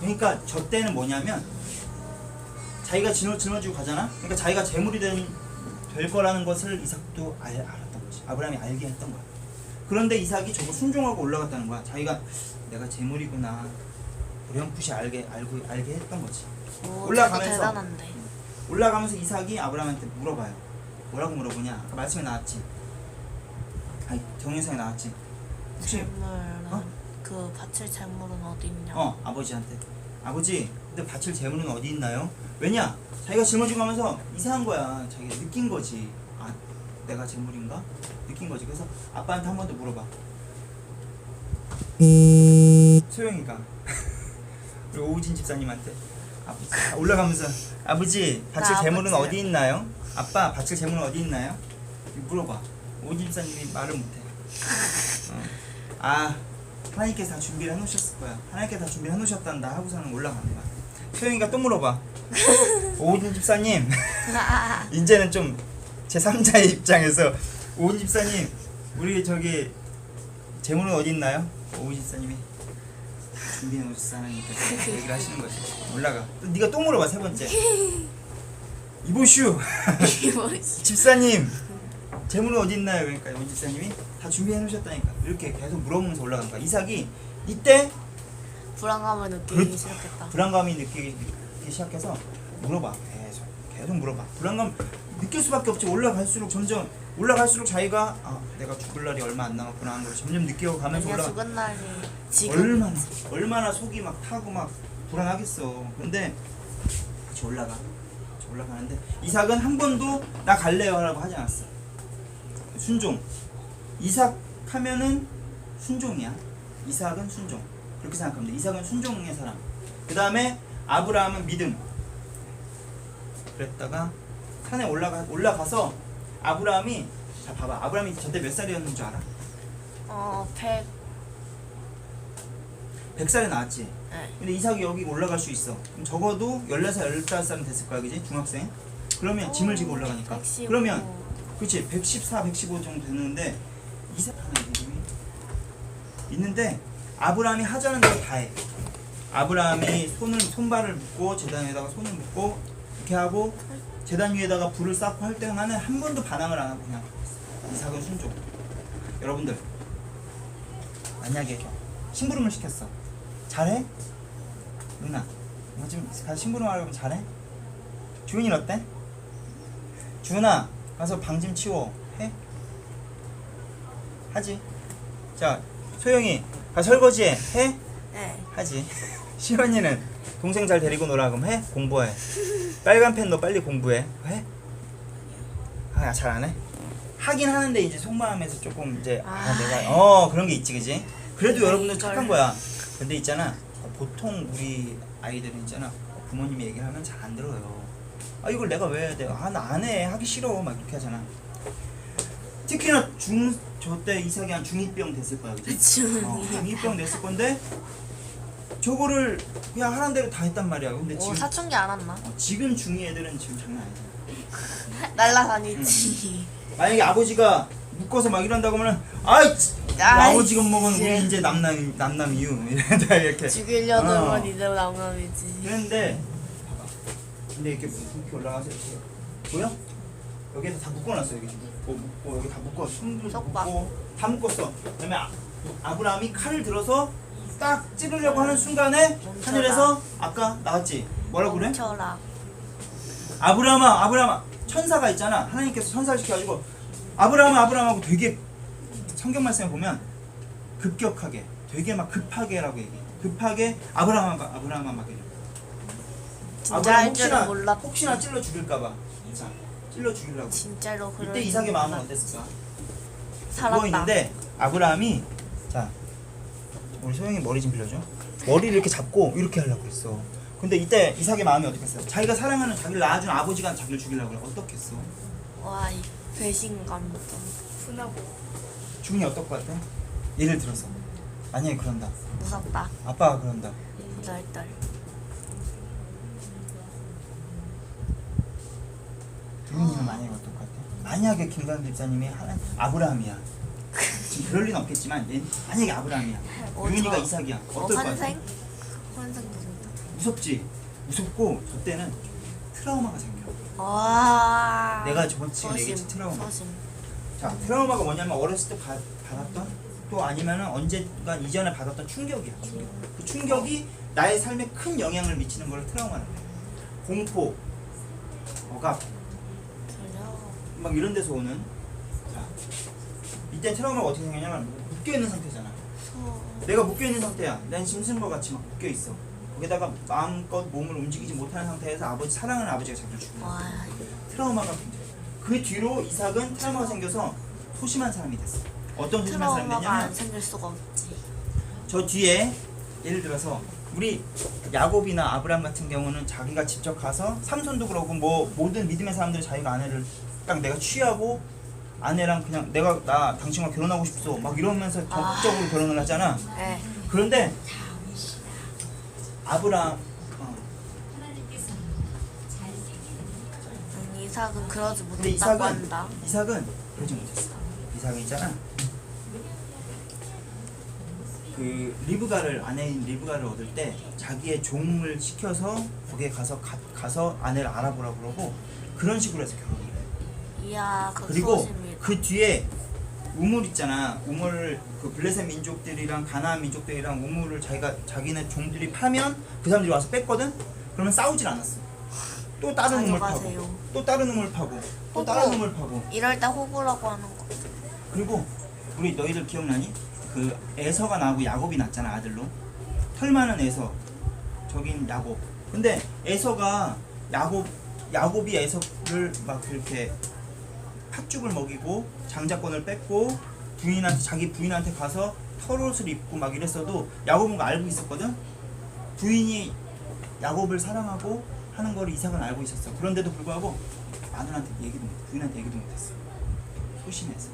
그러니까 저 때는 뭐냐면 자기가 짊어, 짊어지고 가잖아. 그러니까 자기가 재물이 된, 될 거라는 것을 이삭도 알, 알았던 거지. 아브라함이 알게 했던 거야. 그런데 이삭이 저거 순종하고 올라갔다는 거야. 자기가 내가 재물이구나. 어렴풋이 알게 알고 알게 했던 거지. 오, 올라가면서. 대단한데. 올라가면서 이삭이 아브라함한테 물어봐요. 뭐라고 물어보냐? 아까 말씀에 나왔지. 아니 동영상에 나왔지. 혹시 어? 그 바칠 재물은 어디 있냐? 어 아버지한테 아버지 근데 바칠 재물은 어디 있나요? 왜냐 자기가 짊어지고 가면서 이상한 거야 자기가 느낀 거지 아 내가 재물인가 느낀 거지 그래서 아빠한테 한 번 더 물어봐 소영이가 우리 오우진 집사님한테 아버지 올라가면서 아버지 바칠 나 재물은 아버지. 어디 있나요? 아빠 바칠 재물은 어디 있나요? 물어봐 오우진 집사님이 말을 못해 어. 아 하나님께서 다 준비를 해놓으셨을 거야. 하나님께서 다 준비를 해놓으셨단다 하고서는 올라가는 거야. 소영이가 또 물어봐. 오진 집사님, 아, 이제는 좀 제 3자의 입장에서 오진 집사님, 우리 저기 재물은 어디 있나요? 오진 집사님이 다 준비해 놓으셨어 하나님께서 얘기를 하시는 거지. 올라가. 또 네가 또 물어봐 세 번째. 이보슈 집사님 재물은 어디 있나요? 그러니까 오진 집사님이 다 준비해 놓으셨다니까. 이렇게 계속 물어보면서 올라간 거야. 이삭이 이때 불안감을 느끼기 그렇- 시작했다. 불안감이 느끼기, 느끼기 시작해서 물어봐. 계속 계속 물어봐. 불안감 느낄 수밖에 없지. 올라갈수록 점점 올라갈수록 자기가 아 내가 죽을 날이 얼마 안 남았구나 하는 걸 점점 느껴가면서 올라 죽은 날이 지금 얼마나 얼마나 속이 막 타고 막 불안하겠어. 근데 같이 올라가. 같이 올라가는데 이삭은 한 번도 나 갈래요라고 하지 않았어. 순종 이삭 하면은 순종이야 이삭은 순종 그렇게 생각하면 돼 이삭은 순종의 사람 그 다음에 아브라함은 믿음 그랬다가 산에 올라가 올라가서 아브라함이 자 봐봐 아브라함이 저때 몇 살이었는 줄 알아? 어, 100 100살에 나왔지 네. 근데 이삭이 여기 올라갈 수 있어. 그럼 적어도 14살, 15살은 됐을 거야, 그지? 중학생. 그러면 짐을 지고 올라가니까. 115. 그러면, 그치? 114, 115 정도 되는데, 하나 이름이 있는데, 아브라함이 하자는 대로 다 해. 아브라함이 손을, 손발을 묶고, 재단에다가 손을 묶고, 이렇게 하고, 재단 위에다가 불을 쌓고 할 때는 한 번도 반항을 안 하고 그냥 이삭은 순종. 여러분들, 만약에 심부름을 시켰어. 잘해? 누나, 너 지금 가서 심부름 하려면 잘해? 주은이는 어때? 주은아, 가서 방 좀 치워. 해? 하지. 자, 소영이, 가서 설거지 해. 해? 네. 하지. 시원이는 동생 잘 데리고 놀아 그럼 해? 공부해. 빨간 펜 너 빨리 공부해. 해? 아, 잘 안 해? 하긴 하는데 이제 속마음에서 조금 이제 아, 아. 내가 어 그런 게 있지 그지? 그래도 내가 여러분들 이걸- 착한 거야. 근데 있잖아 보통 우리 아이들은 있잖아 부모님이 얘기를 하면 잘 안 들어요. 아 이걸 내가 왜 해야 돼? 아나 안 해. 하기 싫어. 막 이렇게 하잖아. 특히나 중 저 때 이삭이 한 중2병 됐을 거야, 그지? 주은이. 어, 중2병 됐을 건데 저거를 그냥 하는 대로 다 했단 말이야. 근데 오, 지금 사춘기 안 왔나? 어, 지금 중2 애들은 지금 장난 아니야. 날라다니지. 만약에 아버지가 묶어서 막 이런다고 하면 아이 치, 아이, 아버지가 먹은 씨. 우리 이제 남남 남남 이유 이런다 이렇게. 죽이려는 어. 건 이대로 남남이지. 그런데 봐봐. 근데 이렇게 이렇게 올라가서 이렇게 보여? 여기에서 다 묶어놨어 여기 지금. 묶고 묶고 여기 다 묶어 손도 속박. 묶고 다 묶었어. 그다음에 아, 아브라함이 칼을 들어서 딱 찌르려고 하는 순간에 멈춰라. 하늘에서 아까 나왔지 뭐라고 그래? 멈춰라. 아브라함아 아브라함아 천사가 있잖아 하나님께서 천사를 시켜가지고 아브라함아 아브라함하고 되게 성경 말씀에 보면 급격하게 되게 막 급하게라고 얘기해 급하게 아브라함아 아브라함아 막 이래 진짜 아브라함 할 줄은 혹시나 몰랐. 혹시나 찔러 죽일까봐 자 찔러 죽이려고. 진짜로 그럴 이때 이삭의 마음은. 어땠을까? 살았다. 누워 있는데 아브라함이 자 우리 소영이 머리 좀 빌려줘. 머리를 이렇게 잡고 이렇게 하려고 그랬어. 근데 이때 이삭의 마음이 어떻겠어요? 자기가 사랑하는 자기를 낳아준 아버지가 자기를 죽이려고 그래. 어떻겠어? 와, 이 배신감도 흔하고. 주인이 어떨 것 같아? 예를 들어서. 만약에 그런다. 무섭다. 아빠가 그런다. 덜덜. 주인이는 만약에 어떨 것 같아? 만약에 김관우 집사님이 하나 아브라함이야 지금 그럴 리는 없겠지만 얘, 만약에 아브라함이야 어, 유인이가 저- 이삭이야 어, 어떨 것 같아? 환생? 환생도 좋다. 무섭지? 무섭고 저 때는 트라우마가 생겨. 와. 내가 저번 지금 얘기했지 트라우마. 서심. 자, 트라우마가 뭐냐면 어렸을 때 가- 받았던 또 아니면은 언젠가 이전에 받았던 충격이야. 충격. 그 충격이 나의 삶에 큰 영향을 미치는 걸 트라우마라고 해. 공포, 억압. 막 이런 데서 오는. 자, 이때 트라우마가 어떻게 생기냐면 묶여 있는 상태잖아. 서. 내가 묶여 있는 상태야. 난 짐승 것 같이 막 묶여 있어. 거기다가 마음껏 몸을 움직이지 못하는 상태에서 아버지 사랑하는 아버지가 자꾸 죽는 와. 트라우마가 굉장히. 그 뒤로 이삭은 트라우마가 생겨서 소심한 사람이 됐어. 어떤 소심한 사람이 트라우마가 안 됐냐면 생길 수가 없지. 저 뒤에 예를 들어서 우리 야곱이나 아브람 같은 경우는 자기가 직접 가서 삼손도 그러고 뭐 모든 믿음의 사람들이 자기가 아내를 딱 내가 취하고 아내랑 그냥 내가 나 당신과 결혼하고 싶어 막 이러면서 적극적으로 결혼을 하잖아. 네. 그런데 아브람 어, 음, 이삭은 그러지 근데 못했다고 이삭은 한다. 이삭은 그러지 못했어. 이삭은 있잖아. 그 리브가를 아내인 리브가를 얻을 때 자기의 종을 시켜서 거기에 가서 가, 가서 아내를 알아보라 그러고 그런 식으로 해서 결혼을 해. 이야, 그 그리고. 그 뒤에 우물 있잖아. 우물 그 블레셋 민족들이랑 가나안 민족들이랑 우물을 자기가 자기네 종들이 파면 그 사람들이 와서 뺐거든. 그러면 싸우질 않았어. 또 다른 우물 파고, 가져가세요. 또 다른 우물 파고, 또 다른. 우물 파고. 이럴 때 호구라고 하는 거. 그리고 우리 너희들 기억나니? 그 에서가 나고 야곱이 났잖아 아들로. 털 많은 에서. 저긴 야곱. 근데 에서가 야곱 야곱이 에서를 막 그렇게 팥죽을 먹이고 장자권을 뺏고 부인한테 자기 부인한테 가서 털옷을 입고 막 이랬어도 야곱은 거 알고 있었거든. 부인이 야곱을 사랑하고 하는 걸 이삭은 알고 있었어. 그런데도 불구하고 마누라한테 얘기도 못, 부인한테 얘기도 못했어. 소심해서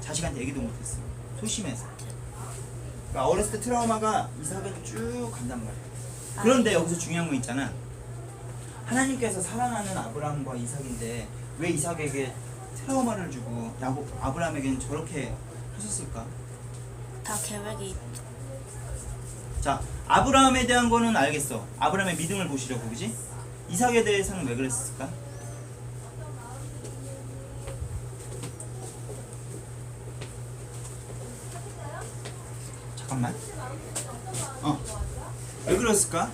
자식한테 얘기도 못했어. 소심해서. 그러니까 어렸을 때 트라우마가 이삭은 쭉 간단 말이야. 그런데 여기서 중요한 거 있잖아. 하나님께서 사랑하는 아브라함과 이삭인데 왜 이삭에게 트라우마를 주고 야곱 아브라함에게는 저렇게 하셨을까? 다 계획이 있- 자, 아브라함에 대한 거는 알겠어. 아브라함의 믿음을 보시려고, 그지? 이삭에 대해서는 왜 그랬을까? 잠깐만. 어. 왜 그랬을까?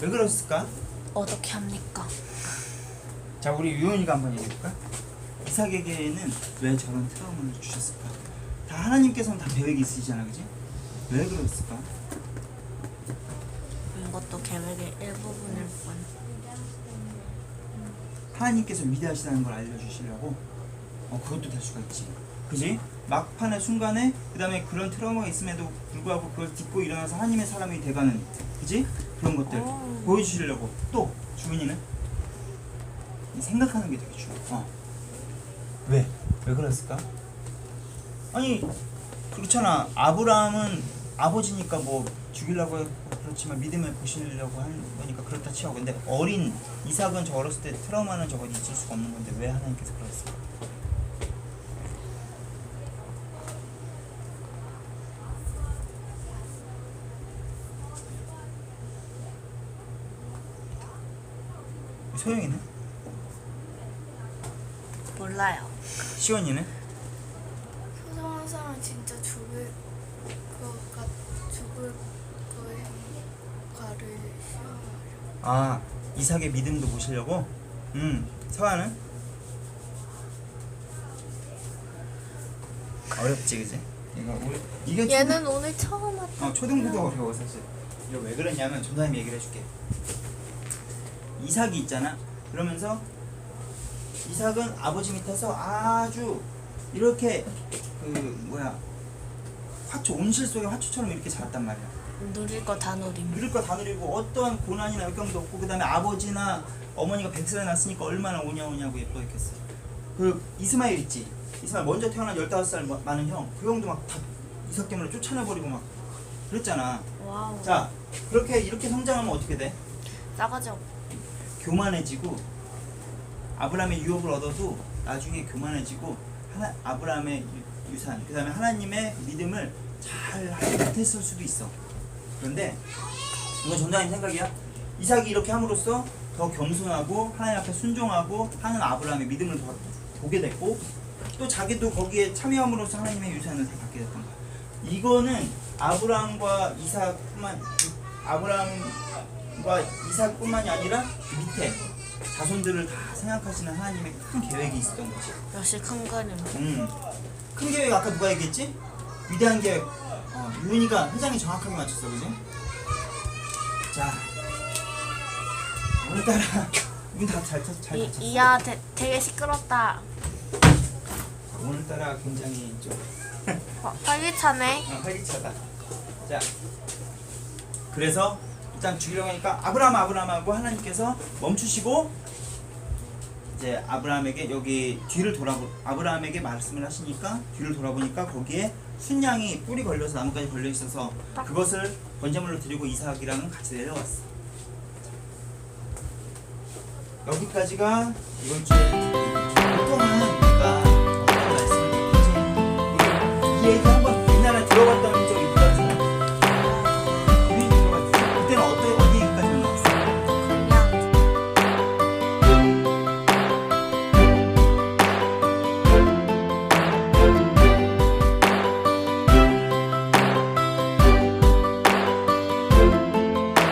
왜 그랬을까? 어떻게 합니까? 자, 우리 유연이가 한번 얘기해볼까? 이삭에게는 왜 저런 트라우마를 주셨을까? 다 하나님께서는 다 계획이 있으시잖아, 그지? 왜 그랬을까? 이것도 계획의 일부분일 뿐. 하나님께서 위대하시다는 걸 알려주시려고 어, 그것도 될 수가 있지. 그지? 막판의 순간에 그 다음에 그런 트라우마가 있음에도 불구하고 그걸 딛고 일어나서 하나님의 사람이 돼가는 그지? 그런 것들 오. 보여주시려고 또 주민이는 이 생각하는 게 되게 중요해. 어. 왜? 왜 그랬을까? 아니 그렇잖아. 아브라함은 아버지니까 뭐 죽이려고 했고 그렇지만 믿음을 보시려고 하는 거니까 그렇다 치고 근데 어린 이삭은 저 어렸을 때 트라우마는 저거 잊을 수가 없는 건데 왜 하나님께서 그랬을까? 소영이는? 몰라요. 시원이는? 소중한 사람 진짜 죽을 거가 죽을 거에 가를 시험하려. 아 이삭의 믿음도 보시려고? 음 서아는? 어렵지 그지? 이거 우리 이게 얘는 오늘 처음 왔다. 어, 초등부도 어려워 사실. 이거 왜 그러냐면 전사님이 얘기를 해줄게. 이삭이 있잖아. 그러면서 이삭은 아버지 밑에서 아주 이렇게 그 뭐야 화초 온실 속의 화초처럼 이렇게 자랐단 말이야. 누릴 거 다 누림. 누릴 거 다 누리고 어떠한 고난이나 역경도 없고 그 다음에 아버지나 어머니가 백세를 낳았으니까 얼마나 오냐오냐고 예뻐했겠어. 그 이스마일 있지. 이스마일 먼저 태어난 15살 마- 많은 형. 그 형도 막 다 이삭 때문에 쫓아내버리고 막 그랬잖아. 와우. 자 그렇게 이렇게 성장하면 어떻게 돼? 싸가지 없. 교만해지고 아브라함의 유업을 얻어도 나중에 교만해지고 하나 아브라함의 유산. 그 다음에 하나님의 믿음을 잘 하지 못했을 수도 있어. 그런데 이건 전도사님 생각이야. 이삭이 이렇게 함으로써 더 겸손하고 하나님 앞에 순종하고 하는 아브라함의 믿음을 더 보게 됐고 또 자기도 거기에 참여함으로써 하나님의 유산을 다 받게 됐던 거야. 이거는 아브라함과 이삭뿐만 아브라함 과 이삭뿐만이 아니라 그 밑에 자손들을 다 생각하시는 하나님의 큰 계획이 있었던 거지. 역시 큰 그림. 음. 큰 계획 아까 누가 얘기했지? 위대한 계획. 어, 유은이가 회장이 정확하게 맞췄어, 그지? 자, 오늘따라 문다잘잘 이, 맞췄어. 이야 되, 되게 시끄럽다. 오늘따라 굉장히 좀 어, 활기차네. 어, 활기차다. 자, 그래서 일단 죽이려고 하니까 아브라함 아브라함 하고 하나님께서 멈추시고 이제 아브라함에게 여기 뒤를 돌아보 아브라함에게 말씀을 하시니까 뒤를 돌아보니까 거기에 순양이 뿔이 걸려서 나뭇가지 걸려 있어서 그것을 번제물로 드리고 이삭이랑은 같이 내려왔어. 여기까지가 이번 주